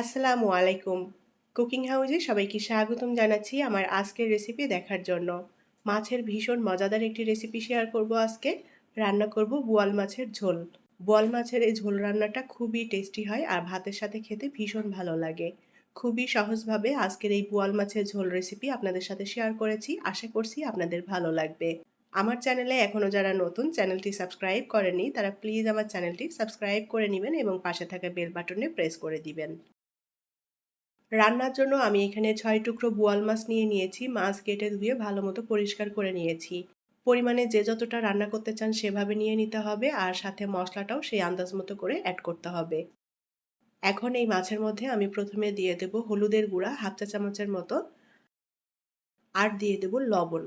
আসসালামু আলাইকুম। কুকিং হাউজে সবাইকে স্বাগতম জানাচ্ছি আমার আজকের রেসিপি দেখার জন্য। মাছের ভীষণ মজাদার একটি রেসিপি শেয়ার করব আজকে। রান্না করব বোয়াল মাছের ঝোল। বোয়াল মাছের এই ঝোল রান্নাটা খুবই টেস্টি হয় আর ভাতের সাথে খেতে ভীষণ ভালো লাগে। খুবই সহজভাবে আজকের এই বোয়াল মাছের ঝোল রেসিপি আপনাদের সাথে শেয়ার করেছি। আশা করছি আপনাদের ভালো লাগবে। আমার চ্যানেলে এখনও যারা নতুন চ্যানেলটি সাবস্ক্রাইব করেনি তারা প্লিজ আমার চ্যানেলটি সাবস্ক্রাইব করে নেবেন এবং পাশে থাকা বেল বাটনে প্রেস করে দিবেন। রান্নার জন্য আমি এখানে ছয় টুকরো বোয়াল মাছ নিয়ে নিয়েছি, মাছ কেটে ধুয়ে ভালো মতো পরিষ্কার করে নিয়েছি। পরিমাণে যে যতটা রান্না করতে চান সেভাবে নিয়ে নিতে হবে আর সাথে মশলাটাও সেই আন্দাজ মতো করে অ্যাড করতে হবে। এখন এই মাছের মধ্যে আমি প্রথমে দিয়ে দেব হলুদের গুঁড়া, হাফ চা চামচের মতো। আর দিয়ে দেব লবণ।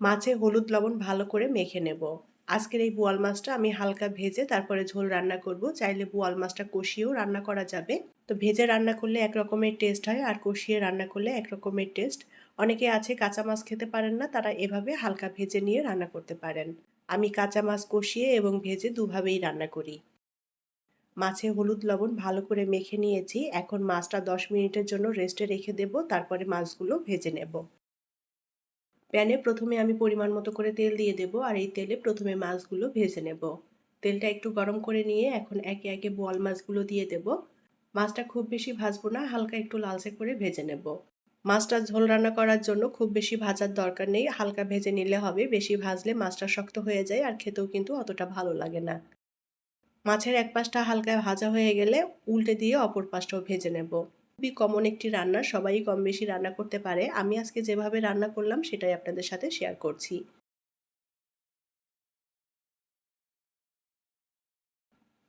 মাছে হলুদ লবণ ভালো করে মেখে নেব। আজকের এই বোয়াল মাছটা আমি হালকা ভেজে তারপরে ঝোল রান্না করব। চাইলে বোয়াল মাছটা কষিয়েও রান্না করা যাবে। তো ভেজে রান্না করলে এক রকমের টেস্ট হয় আর কষিয়ে রান্না করলে এক রকমের টেস্ট। অনেকে আছে কাঁচা মাছ খেতে পারেন না, তারা এভাবে হালকা ভেজে নিয়ে রান্না করতে পারেন। আমি কাঁচা মাছ কষিয়ে এবং ভেজে দুভাবেই রান্না করি। মাছে হলুদ লবণ ভালো করে মেখে নিয়েছি। এখন মাছটা দশ মিনিটের জন্য রেস্টে রেখে দেব, তারপরে মাছগুলো ভেজে নেব। প্যানে প্রথমে আমি পরিমাণ মতো করে তেল দিয়ে দেব আর এই তেলে প্রথমে মাছগুলো ভেজে নেব। তেলটা একটু গরম করে নিয়ে এখন একে একে বোয়াল মাছগুলো দিয়ে দেব। মাছটা খুব বেশি ভাজবো না, হালকা একটু লালচে করে ভেজে নেব। মাছটা ঝোল রান্না করার জন্য খুব বেশি ভাজার দরকার নেই, হালকা ভেজে নিলে হবে, বেশি ভাজলে মাছটা শক্ত হয়ে যায় আর খেতেও কিন্তু অতটা ভালো লাগে না। মাছের এক পাশটা হালকা ভাজা হয়ে গেলে উল্টে দিয়ে অপর পাশটাও ভেজে নেব। খুবই কমন একটি রান্না, সবাই কম বেশি রান্না করতে পারে। আমি আজকে যেভাবে রান্না করলাম, সেটাই আপনাদের সাথে শেয়ার করছি।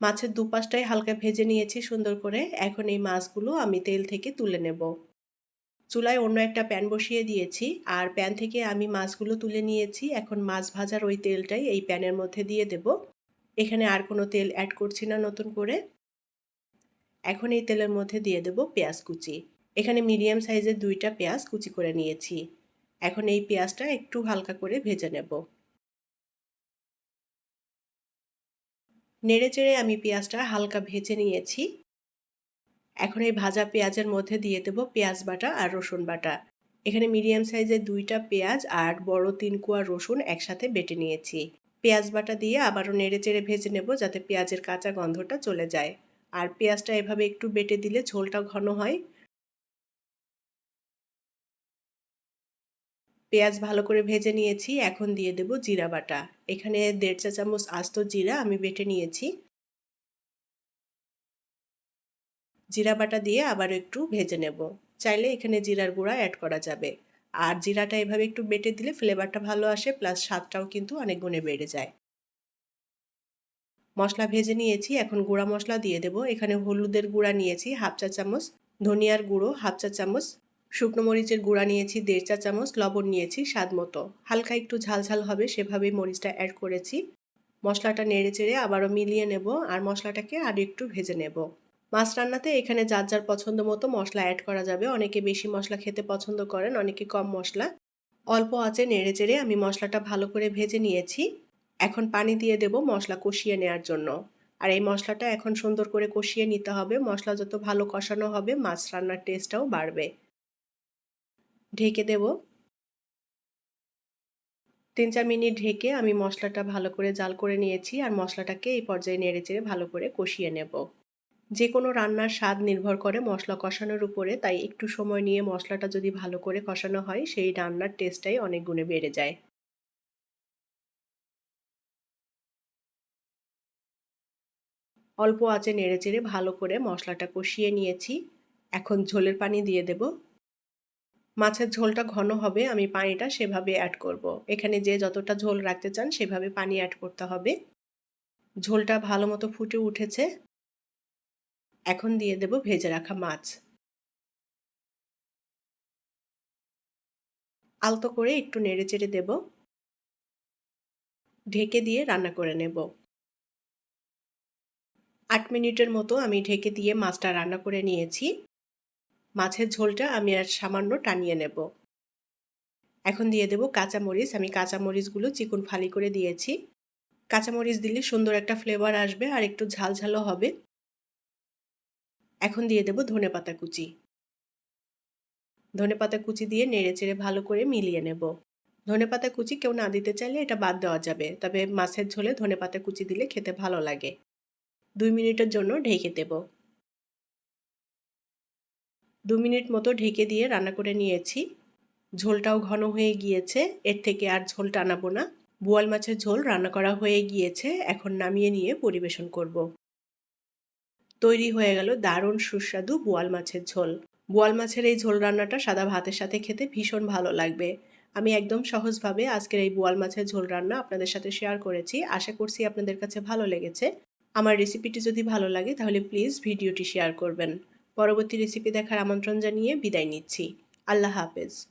মাছের দুপাশটাই হালকা ভেজে নিয়েছি সুন্দর করে। এখন এই মাছগুলো আমি তেল থেকে তুলে নেব। চুলায় অন্য একটা প্যান বসিয়ে দিয়েছি। আর প্যান থেকে আমি মাছগুলো তুলে নিয়েছি। এখন মাছ ভাজার ওই তেলটাই এই প্যানের মধ্যে দিয়ে দেব। এখানে আর কোনো তেল অ্যাড করছি না নতুন করে। এখন এই তেলের মধ্যে দিয়ে দেব পেঁয়াজ কুচি। এখানে মিডিয়াম সাইজের দুইটা পেঁয়াজ কুচি করে নিয়েছি। এখন এই পেঁয়াজটা একটু হালকা করে ভেজে নেব। নেড়ে চেড়ে আমি পেঁয়াজটা হালকা ভেজে নিয়েছি। এখন এই ভাজা পেঁয়াজের মধ্যে দিয়ে দেব পেঁয়াজ বাটা আর রসুন বাটা। এখানে মিডিয়াম সাইজের দুইটা পেঁয়াজ আর বড় তিন কুয়া রসুন একসাথে বেটে নিয়েছি। পেঁয়াজ বাটা দিয়ে আবারও নেড়ে চেড়ে ভেজে নেব যাতে পেঁয়াজের কাঁচা গন্ধটা চলে যায়। আর পেঁয়াজটা এভাবে একটু বেটে দিলে ঝোলটা ঘন হয়। পেঁয়াজ ভালো করে ভেজে নিয়েছি, এখন দিয়ে দেব জিরা বাটা। এখানে দেড় চা চামচ আস্ত জিরা আমি বেটে নিয়েছি। জিরা বাটা দিয়ে আবার একটু ভেজে নেব। চাইলে এখানে জিরার গুঁড়া অ্যাড করা যাবে। আর জিরাটা এভাবে একটু বেটে দিলে ফ্লেভারটা ভালো আসে প্লাস স্বাদটাও কিন্তু অনেক গুণে বেড়ে যায়। মশলা ভেজে নিয়েছি, এখন গুঁড়া মশলা দিয়ে দেব। এখানে হলুদের গুঁড়া নিয়েছি, হাফ চা চামচ। ধনিয়ার গুঁড়ো, হাফ চা চামচ। শুকনো মরিচের গুঁড়া নিয়েছি, দেড় চা চামচ। লবণ নিয়েছি, স্বাদ মতো। হালকা একটু ঝালঝাল হবে, সেভাবেই মরিচটা অ্যাড করেছি। মশলাটা নেড়ে চেড়ে আবারও মিলিয়ে নেব আর মশলাটাকে আরও একটু ভেজে নেব। মাছ রান্নাতে এখানে যার যার পছন্দ মতো মশলা অ্যাড করা যাবে। অনেকে বেশি মশলা খেতে পছন্দ করেন, অনেকে কম মশলা। অল্প আঁচে নেড়ে চেড়ে আমি মশলাটা ভালো করে ভেজে নিয়েছি। এখন পানি দিয়ে দেব মশলা কষিয়ে নেওয়ার জন্য। আর এই মশলাটা এখন সুন্দর করে কষিয়ে নিতে হবে। মশলা যত ভালো কষানো হবে, মাছ রান্নার টেস্টটাও বাড়বে। ঢেকে দেব। তিন চার মিনিট ঢেকে আমি মশলাটা ভালো করে জাল করে নিয়েছি আর মশলাটাকে এই পর্যায়ে নেড়ে চেড়ে ভালো করে কষিয়ে নেব। যে কোনো রান্নার স্বাদ নির্ভর করে মশলা কষানোর উপরে, তাই একটু সময় নিয়ে মশলাটা যদি ভালো করে কষানো হয়, সেই রান্নার টেস্টটাই অনেক গুণে বেড়ে যায়। অল্প আঁচে নেড়ে চেড়ে ভালো করে মশলাটা কষিয়ে নিয়েছি। এখন ঝোলের পানি দিয়ে দেব। মাছের ঝোলটা ঘন হবে, আমি পানিটা সেভাবে অ্যাড করব। এখানে যে যতটা ঝোল রাখতে চান, সেভাবে পানি অ্যাড করতে হবে। ঝোলটা ভালো মতো ফুটে উঠেছে। এখন দিয়ে দেব ভেজে রাখা মাছ। আলতো করে একটু নেড়ে চেড়ে দেব। ঢেকে দিয়ে রান্না করে নেব। আট মিনিটের মতো আমি ঢেকে দিয়ে মাছটা রান্না করে নিয়েছি। মাছের ঝোলটা আমি আর সামান্য টানিয়ে নেব। এখন দিয়ে দেব কাঁচামরিচ। আমি কাঁচামরিচগুলো চিকন ফালি করে দিয়েছি। কাঁচামরিচ দিলে সুন্দর একটা ফ্লেভার আসবে আর একটু ঝাল ঝালও হবে। এখন দিয়ে দেব ধনে পাতা কুচি। ধনে পাতা কুচি দিয়ে নেড়ে চেড়ে ভালো করে মিলিয়ে নেব। ধনে পাতা কুচি কেউ না দিতে চাইলে এটা বাদ দেওয়া যাবে। তবে মাছের ঝোলে ধনে পাতা কুচি দিলে খেতে ভালো লাগে। দুই মিনিটের জন্য ঢেকে দেব। দু মিনিট মতো ঢেকে দিয়ে রান্না করে নিয়েছি। ঝোলটাও ঘন হয়ে গিয়েছে, এর থেকে আর ঝোল টানাবো না। বোয়াল মাছের ঝোল রান্না করা হয়ে গিয়েছে, এখন নামিয়ে নিয়ে পরিবেশন করব। তৈরি হয়ে গেল দারুণ সুস্বাদু বোয়াল মাছের ঝোল। বোয়াল মাছের এই ঝোল রান্নাটা সাদা ভাতের সাথে খেতে ভীষণ ভালো লাগবে। আমি একদম সহজভাবে আজকের এই বোয়াল মাছের ঝোল রান্না আপনাদের সাথে শেয়ার করেছি। আশা করছি আপনাদের কাছে ভালো লেগেছে। আমার রেসিপিটি যদি ভালো লাগে, তাহলে প্লিজ ভিডিওটি শেয়ার করবেন। পরবর্তী রেসিপি দেখার আমন্ত্রণ জানিয়ে বিদায় নিচ্ছি। আল্লাহ হাফেজ।